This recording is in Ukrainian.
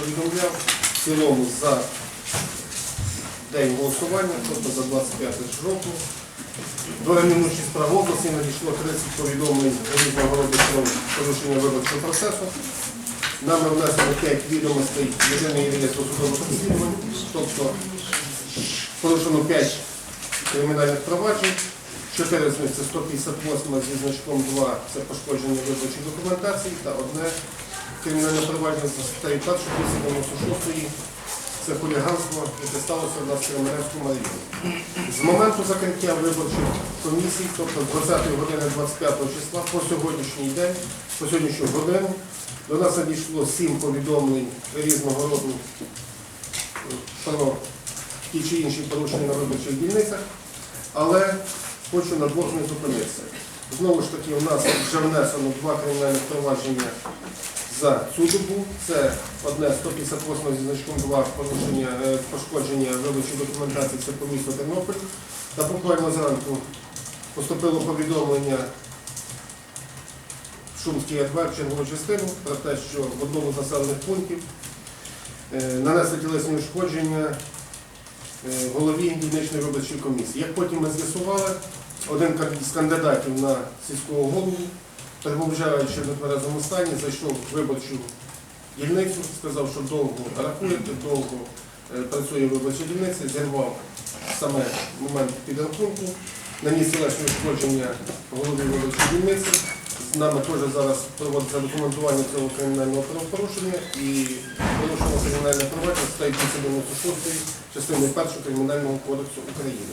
повідомляв, цілому за день голосування, тобто за 25 року. До неминучі справ області надійшло 30 повідомлень різного роду про порушення виборчого процесу. Нами внесено 5 відомостей в єдиний реєстр судових розслідувань, тобто порушено 5 кримінальних проваджень, 4 з них це 158 зі значком 2 це пошкодження виборчої документації та одне кримінальне провадження за статтею 1 296 це хуліганство, яке сталося в нас в Кременецькому районі. З моменту закриття виборчих комісій, тобто з 20 години 25 числа по сьогоднішній день, по сьогоднішню годину, до нас надійшло 7 повідомлень різного роду про ті чи інші порушення на виборчих дільницях, але хочу на двох не зупинитися. Знову ж таки, у нас вже внесено два кримінальних провадження за цю добу. Це одне 158 зі значком 2 порушення, е, пошкодження виборчої документації, це по місту Тернопіль. Та буквально зранку поступило повідомлення в Шумський РВ чергову частину про те, що в одному з населених пунктів е, нанесли тілесні ушкодження е, голові дільничної виборчої комісії. Як потім ми з'ясували, один з кандидатів на сільського голову, перебуваючи в нетверезому стані, зайшов в виборчу дільницю, сказав, що довго рахуєте, довго е, працює виборча дільниця, зірвав саме момент підрахунку, наніс тілесні ушкодження голові виборчої дільниці. З нами теж зараз проводиться документування цього кримінального правопорушення і порушено кримінальне провадження статтею 296 частини 1 Кримінального кодексу України.